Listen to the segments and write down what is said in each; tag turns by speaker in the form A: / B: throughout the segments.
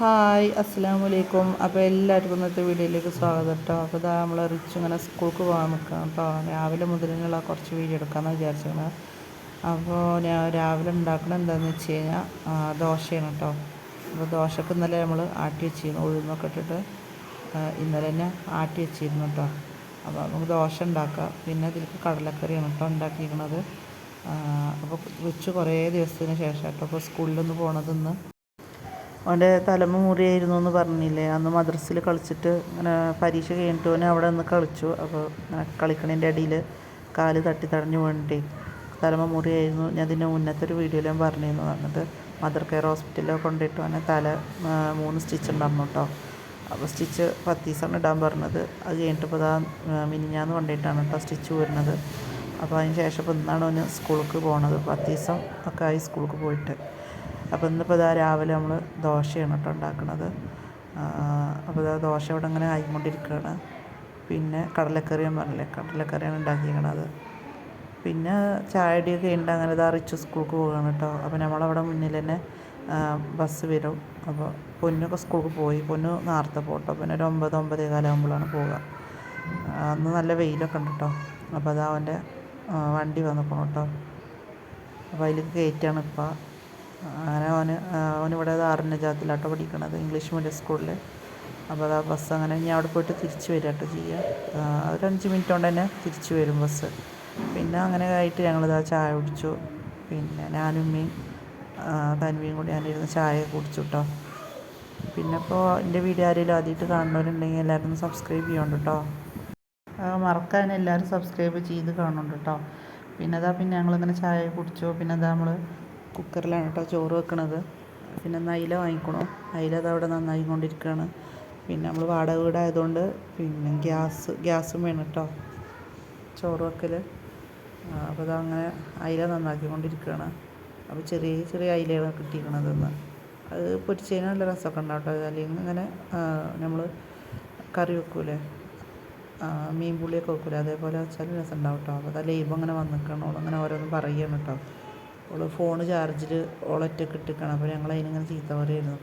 A: Hi അസ്സാം വലൈക്കും അപ്പോൾ എല്ലാവർക്കും ഇന്നത്തെ വീഡിയോയിലേക്ക് സ്വാഗതം കേട്ടോ അപ്പോൾ ഇതാ നമ്മൾ റിച്ച് ഇങ്ങനെ സ്കൂൾക്ക് പോകാൻ നിൽക്കാം കേട്ടോ രാവിലെ മുതലുള്ള കുറച്ച് വീഡിയോ എടുക്കാമെന്ന് വിചാരിച്ചാണ് അപ്പോൾ ഞാൻ രാവിലെ ഉണ്ടാക്കണ എന്താണെന്ന് വെച്ച് കഴിഞ്ഞാൽ ദോശയാണ് കേട്ടോ അപ്പോൾ ദോശക്ക് ഇന്നലെ നമ്മൾ ആട്ടി വെച്ചിരുന്നു ഉഴുന്നൊക്കെ ഇട്ടിട്ട് ഇന്നലെ തന്നെ ആട്ടി വെച്ചിരുന്നു കേട്ടോ അപ്പോൾ നമുക്ക് ദോശ ഉണ്ടാക്കാം. പിന്നെ ഇതിലേക്ക് കടലക്കറിയാണ് കേട്ടോ ഉണ്ടാക്കിയിരിക്കുന്നത് അപ്പോൾ റിച്ച് കുറേ ദിവസത്തിന് ശേഷം കേട്ടോ അപ്പോൾ സ്കൂളിലൊന്ന് പോണത് ഇന്ന് അവന്റെ തലമ മുറിയായിരുന്നു എന്ന് പറഞ്ഞില്ലേ? അന്ന് മദ്രസിൽ കളിച്ചിട്ട് ഇങ്ങനെ പരീക്ഷ കഴിഞ്ഞിട്ട് അവന് അവിടെ നിന്ന് കളിച്ചു. അപ്പോൾ ഇങ്ങനെ കളിക്കണതിന്റെ അടിയിൽ കാൽ തട്ടി തടഞ്ഞു വേണ്ടി തലമ മുറിയായിരുന്നു ഞാൻ ഇതിന്റെ മുന്നത്തെ ഒരു വീഡിയോയിൽ ഞാൻ പറഞ്ഞിരുന്നു. എന്നിട്ട് മദർ കെയർ ഹോസ്പിറ്റലിൽ കൊണ്ടുപോയിട്ട് അവനെ തല മൂന്ന് സ്റ്റിച്ച് ഉണ്ടായിരുന്നു കേട്ടോ. അപ്പോൾ സ്റ്റിച്ച് പത്ത് ദിവസമാണ് ഇടാൻ പറഞ്ഞത്. അത് കഴിഞ്ഞിട്ട് ഇപ്പോൾ ഇതാ മിനിഞ്ഞാന്ന് കൊണ്ടിട്ടാണ് കേട്ടോ സ്റ്റിച്ച് വരുന്നത്. അപ്പോൾ അതിന് ശേഷം ഇപ്പോൾ ഇന്നാണ് അവന് സ്കൂൾക്ക് പോണത്. പത്ത് ദിവസം ഒക്കെ ആയി സ്കൂൾക്ക് പോയിട്ട്. അപ്പോൾ ഇന്നിപ്പോൾ ഇതാ രാവിലെ നമ്മൾ ദോശയാണ് കേട്ടോ ഉണ്ടാക്കുന്നത്. അപ്പോൾ ഇതാ ദോശ ഇവിടെ ഇങ്ങനെ ആയിക്കൊണ്ടിരിക്കുകയാണ്. പിന്നെ കടലക്കറി ഞാൻ പറഞ്ഞില്ലേ കടലക്കറിയാണ് ഉണ്ടാക്കിയിരിക്കണത്. പിന്നെ ചായടിയൊക്കെ ഉണ്ട് അങ്ങനെ ഇതാ റിച്ച് സ്കൂൾക്ക് പോവുകയാണ് കേട്ടോ. അപ്പോൾ നമ്മളവിടെ മുന്നിൽ തന്നെ ബസ് വരും. അപ്പോൾ പൊന്നൊക്കെ സ്കൂൾക്ക് പോയി പൊന്നു നേരത്തെ പോട്ടോ പിന്നെ ഒരു ഒമ്പത് ഒമ്പതേ കാലമാകുമ്പോഴാണ് പോവുക. അന്ന് നല്ല വെയിലൊക്കെ ഉണ്ട് കേട്ടോ. അപ്പോൾ അതാ അവന്റെ വണ്ടി വന്നിക്കണം കേട്ടോ. അപ്പോൾ അതിൽ കയറ്റാണ് ഇപ്പോൾ അങ്ങനെ അവന് അവനിവിടെ ആറിന്റെ ജാത്തിലാട്ടോ പഠിക്കണത് ഇംഗ്ലീഷ് മീഡിയം സ്കൂളിൽ അപ്പോൾ അത് ആ ബസ് അങ്ങനെ ഞാൻ അവിടെ പോയിട്ട് തിരിച്ച് വരിക കേട്ടോ ചെയ്യുക ഒരഞ്ച് ഒരു അഞ്ച് മിനിറ്റ് കൊണ്ട് തന്നെ തിരിച്ച് വരും ബസ് പിന്നെ അങ്ങനെ ആയിട്ട് ഞങ്ങളിതാ ചായ കുടിച്ചു. പിന്നെ ഞാനും ഉമ്മയും തൻവിയും കൂടി ഞാനിരുന്ന് ചായ കുടിച്ചു കേട്ടോ പിന്നെ ഇപ്പോൾ എന്റെ വീഡിയോ ആരെങ്കിലും ആദ്യമായിട്ട് കാണുന്നവരുണ്ടെങ്കിൽ എല്ലാവരും സബ്സ്ക്രൈബ് ചെയ്യണം കേട്ടോ. മറക്കാൻ എല്ലാവരും സബ്സ്ക്രൈബ് ചെയ്ത് കാണുന്നുണ്ട് കേട്ടോ. പിന്നെ അതാ പിന്നെ ഞങ്ങളിങ്ങനെ ചായ കുടിച്ചു. പിന്നെ അതാ നമ്മൾ കുക്കറിലാണ് കേട്ടോ ചോറ് വെക്കണത്. പിന്നെ അയില വാങ്ങിക്കണു. അയില അത് അവിടെ നന്നായി കൊണ്ടിരിക്കുകയാണ് പിന്നെ നമ്മൾ വാടക വീടായതുകൊണ്ട് പിന്നെ ഗ്യാസ് ഗ്യാസും വേണം കേട്ടോ. ചോറ് വെക്കൽ അപ്പോൾ അതങ്ങനെ അയില നന്നാക്കിക്കൊണ്ടിരിക്കുകയാണ്. അപ്പോൾ ചെറിയ ചെറിയ അയിലയാണ് കിട്ടിയിരിക്കണതെന്ന് അത് അത് പൊരിച്ചതിന് നല്ല രസമൊക്കെ ഉണ്ടാവും കേട്ടോ. അല്ലെങ്കിൽ ഇങ്ങനെ നമ്മൾ കറി വെക്കൂലേ? മീൻ പുളിയൊക്കെ വെക്കൂലേ? അതേപോലെ വെച്ചാൽ രസം ഉണ്ടാവും കേട്ടോ. അപ്പോൾ അതല്ല ലൈവ് അങ്ങനെ വന്നിക്കണം അങ്ങനെ ഓരോന്നും പറയുകയാണ് കേട്ടോ. ഓൾ ഫോണ് ചാർജിൽ ഓളൊറ്റക്ക് ഇട്ടിരിക്കണം അപ്പോൾ ഞങ്ങൾ അതിനിങ്ങനെ ചീത്ത പറയായിരുന്നു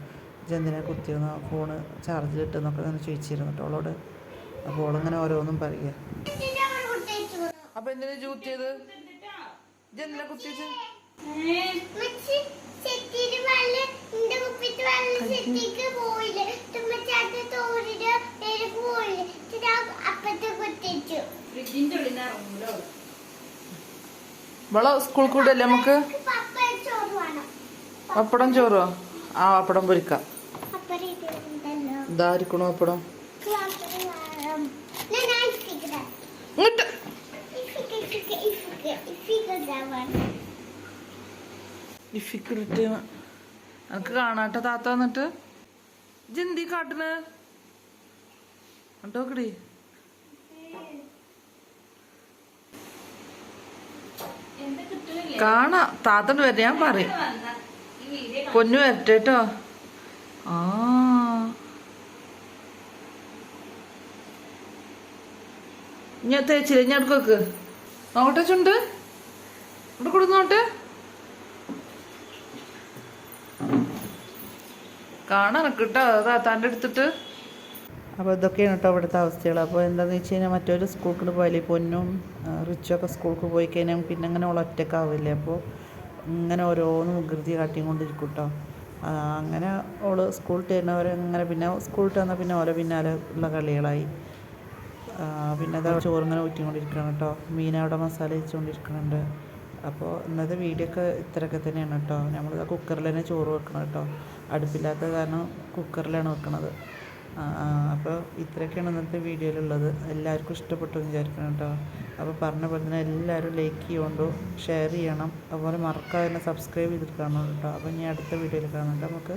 A: ഇതെന്തിനാ കുത്തിയെന്ന് ഫോണ് ചാർജിൽ ഇട്ടെന്നൊക്കെ ഇങ്ങനെ ചോദിച്ചിരുന്നു കേട്ടോ ഓളോട്. അപ്പോൾ ഓളിങ്ങനെ ഓരോന്നും പറയുക അപ്പോൾ എന്തിനാ ചൂത്തിയത് ഇതെന്തിനാ കുത്തിയത്?
B: ഫ്രിഡ്ജിന്റെ ഉള്ളിൽ നിന്ന് ഇറങ്ങൂലോ?
A: ഇവളെ സ്കൂൾ കൂടല്ലേ നമുക്ക്? പപ്പടം ചോറോ? ആ പപ്പടം പൊരിക്കാം. ഇതായിരിക്കണോ പപ്പടം. ഇങ്ങോട്ട്. ഇഫിക്കിട്ട് എനിക്ക് കാണാട്ടെ താത്ത വന്നിട്ട്. ജിന്തി കാട്ടണ്? കണ്ടോക്കടി. കാണാ. താത്തണ്ട് വരെ ഞാൻ പറയും. പൊന്നു വരട്ടെ കേട്ടോ ആ. ഞാൻ തേച്ചില്ല ഞാൻ എടുക്കൊക്കെ നോക്കട്ടെ ചുണ്ട്. ഇവിടെ കൊടുന്നോട്ടെ കാണാൻ കേട്ടോ താത്താന്റെ എടുത്തിട്ട് അപ്പോൾ ഇതൊക്കെയാണ് കേട്ടോ ഇവിടുത്തെ അവസ്ഥകൾ. അപ്പോൾ എന്താണെന്ന് വെച്ച് കഴിഞ്ഞാൽ മറ്റൊരു സ്കൂൾക്ക് പോയാലേ പൊന്നും റിച്ചൊക്കെ സ്കൂൾക്ക് പോയി കഴിഞ്ഞാൽ പിന്നെ അങ്ങനെ അവൾ ഒറ്റക്കാവില്ലേ അപ്പോൾ ഇങ്ങനെ ഓരോന്ന് വികൃതി കാട്ടിക്കൊണ്ടിരിക്കും കേട്ടോ. അങ്ങനെ ഓൾ സ്കൂൾ ടേണവരെ അങ്ങനെ പിന്നെ സ്കൂൾ വന്നാൽ പിന്നെ ഓരോ പിന്നാലെ ഉള്ള കളികളായി. പിന്നെ അതാ ചോറിങ്ങനെ ഊറ്റിക്കൊണ്ടിരിക്കണം കേട്ടോ. മീൻ മസാല വെച്ചുകൊണ്ടിരിക്കുന്നുണ്ട് അപ്പോൾ ഇന്നത്തെ വീഡിയോ ഒക്കെ ഇത്രയൊക്കെ തന്നെയാണ് കേട്ടോ. നമ്മൾ കുക്കറിൽ തന്നെ ചോറ് വെക്കണം കേട്ടോ. അടുപ്പില്ലാത്ത കാരണം കുക്കറിലാണ് വെക്കണത്. അപ്പോൾ ഇത്രയൊക്കെയാണ് ഇന്നത്തെ വീഡിയോയിലുള്ളത്. എല്ലാവർക്കും ഇഷ്ടപ്പെട്ടു എന്ന് വിചാരിക്കണം കേട്ടോ. അപ്പോൾ പറഞ്ഞ പോലെ തന്നെ എല്ലാവരും ലൈക്ക് ചെയ്യുകൊണ്ടു ഷെയർ ചെയ്യണം. അതുപോലെ മറക്കാതെ തന്നെ സബ്സ്ക്രൈബ് ചെയ്തിട്ട് കാണണം കേട്ടോ. അപ്പോൾ ഇനി അടുത്ത വീഡിയോയിൽ കാണാം. നമുക്ക്